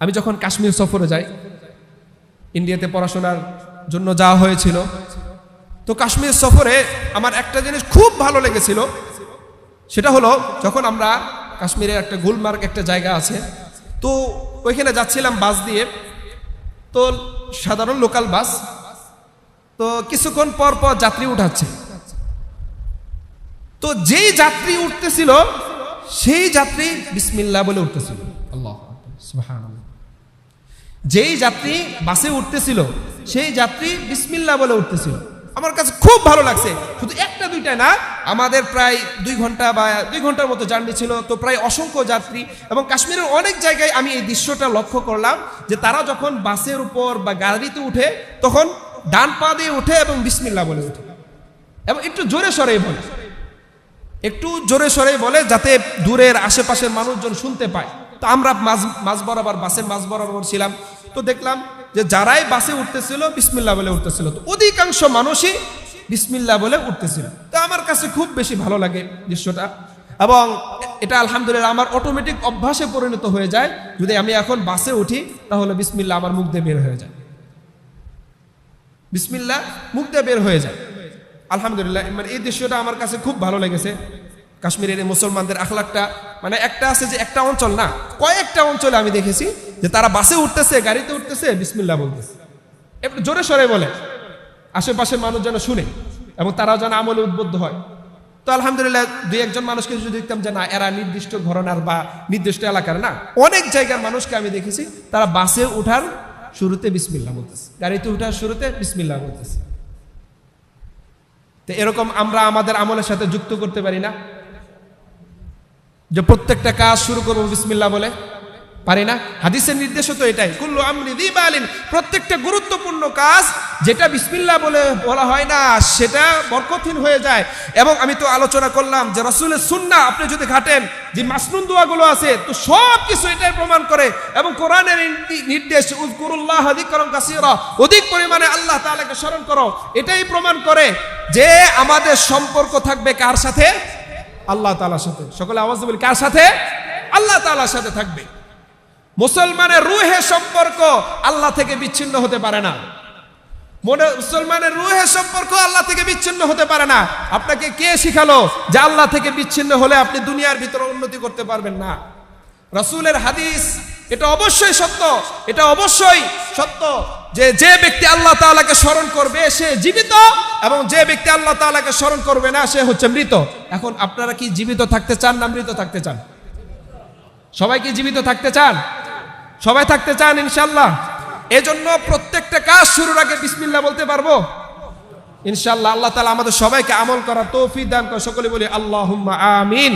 আমি যখন কাশ্মীর সফরে যাই, ইন্ডিয়াতে পড়াশোনার জন্য যাওয়া হয়েছিল, তো কাশ্মীর সফরে আমার একটা জিনিস খুব ভালো লেগেছিল, সেটা হলো যখন আমরা কাশ্মীরে একটা গুলমার্গ একটা জায়গা আছে, তো ওইখানে যাচ্ছিলাম বাস দিয়ে, তো সাধারণ লোকাল বাস, তো কিছুক্ষণ পর পর যাত্রী উঠাচ্ছে। তো যেই যাত্রী উঠতেছিল, সেই যাত্রী বিসমিল্লাহ বলে উঠতেছিল। আল্লাহ। যেই যাত্রী বাসে উঠতেছিল, সেই যাত্রী বিসমিল্লাহ বলে উঠতেছিল। আমার কাছে খুব ভালো লাগছে। শুধু একটা দুইটা না, আমাদের প্রায় দুই ঘণ্টা বা দুই ঘণ্টার মতো জার্নি ছিল। তো প্রায় অসংখ্য যাত্রী এবং কাশ্মীরের অনেক জায়গায় আমি এই দৃশ্যটা লক্ষ্য করলাম যে তারা যখন বাসের উপর বা গাড়িতে উঠে, তখন ডান পা দিয়ে উঠে এবং বিসমিল্লাহ বলে উঠে। এবং একটু জোরে সরে বলে। একটু জোরে সরে বলে যাতে দূরের আশেপাশের মানুষজন শুনতে পায়। তো আমরা মাঝ মাঝ বরাবর, বাসের মাঝ বরাবর ছিলাম। তো দেখলাম যে যারাই বাসে উঠতেছিল বিসমিল্লা বলে উঠতেছিল। তো অধিকাংশ মানুষই বিসমিল্লা বলে উঠতেছিল। তো আমার কাছে খুব বেশি ভালো লাগে দৃশ্যটা। এবং এটা আলহামদুলিল্লাহ আমার অটোমেটিক অভ্যাসে পরিণত হয়ে যায়। যদি আমি এখন বাসে উঠি, তাহলে বিসমিল্লা আমার মুখ দিয়ে বের হয়ে যায়। বিসমিল্লা মুখ দিয়ে বের হয়ে যায়। আলহামদুলিল্লাহ মানে এই দৃশ্যটা আমার কাছে খুব ভালো লেগেছে। কাশ্মীরের মুসলমানদের আখলাকটা মানে একটা আছে যে একটা অঞ্চল না, কয়েকটা অঞ্চলে আমি দেখেছি যে তারা বাসে উঠতেছে, গাড়িতে উঠতেছে বিসমিল্লা বলতেছে। একটু জোরে সরে বলে, আশেপাশের মানুষ যেন শুনে এবং তারাও যেন আমলে উদ্বুদ্ধ হয়। তো আলহামদুলিল্লাহ, দুই একজন মানুষকে যদি দেখতাম যে না, এরা নির্দিষ্ট ঘরনার বা নির্দিষ্ট এলাকার না, অনেক জায়গার মানুষকে আমি দেখেছি, তারা বাসে উঠার শুরুতে বিসমিল্লা বলতেছে, গাড়িতে উঠার শুরুতে বিসমিল্লা বলতেছে। তো এরকম আমরা আমাদের আমলের সাথে যুক্ত করতে পারি না। যে প্রত্যেকটা কাজ শুরু করব বিসমিল্লা বলে। পারি না? হাদিসের নির্দেশ তো এটাই। কুল্লু আমরি দিবালিন প্রত্যেকটা গুরুত্বপূর্ণ কাজ যেটা বিসমিল্লা বলে বলা হয় না, সেটা বরকথিন হয়ে যায়। এবং আমি তো আলোচনা করলাম যে রসুলের সুন্না আপনি যদি ঘাটেন, যে মাসনুন দোয়াগুলো আছে, তো সব কিছু এটাই প্রমাণ করে। এবং কোরআনের নির্দেশ, উযকুরুল্লাহ যিকরান কাসীরা, অধিক পরিমাণে আল্লাহ তাআলাকে স্মরণ করো। এটাই প্রমাণ করে যে আমাদের সম্পর্ক থাকবে কার সাথে? আল্লাহ তাআলার সাথে। সকলে আওয়াজ বলি, কার সাথে? আল্লাহ তাআলার সাথে থাকবে। মুসলমানের রুহে সম্পর্ক আল্লাহ থেকে বিচ্ছিন্ন হতে পারে না। মনে, মুসলমানের রুহের সম্পর্ক আল্লাহ থেকে বিচ্ছিন্ন হতে পারে না। আপনাকে কে শিখালো যে আল্লাহ থেকে বিচ্ছিন্ন হলে আপনি দুনিয়ার ভিতরে উন্নতি করতে পারবেন না? রসুলের হাদিস, এটা অবশ্যই সত্য, এটা অবশ্যই সত্য। যে যে ব্যক্তি আল্লাহ তাআলাকে স্মরণ করবে, সে জীবিত এবং যে ব্যক্তি আল্লাহ তাআলাকে স্মরণ করবে না, সে হচ্ছে মৃত। এখন আপনারা কি জীবিত থাকতে চান না মৃত থাকতে চান? সবাই কি জীবিত থাকতে চান? সবাই থাকতে চান ইনশাল্লাহ এজন্য প্রত্যেকটা কাজ শুরুর আগে বিসমিল্লাহ বলতে পারব? ইনশাল্লাহ আল্লাহ তালা আমাদের সবাইকে আমল করা তৌফিক দান করে। সকলে বলি আল্লাহ আমিন।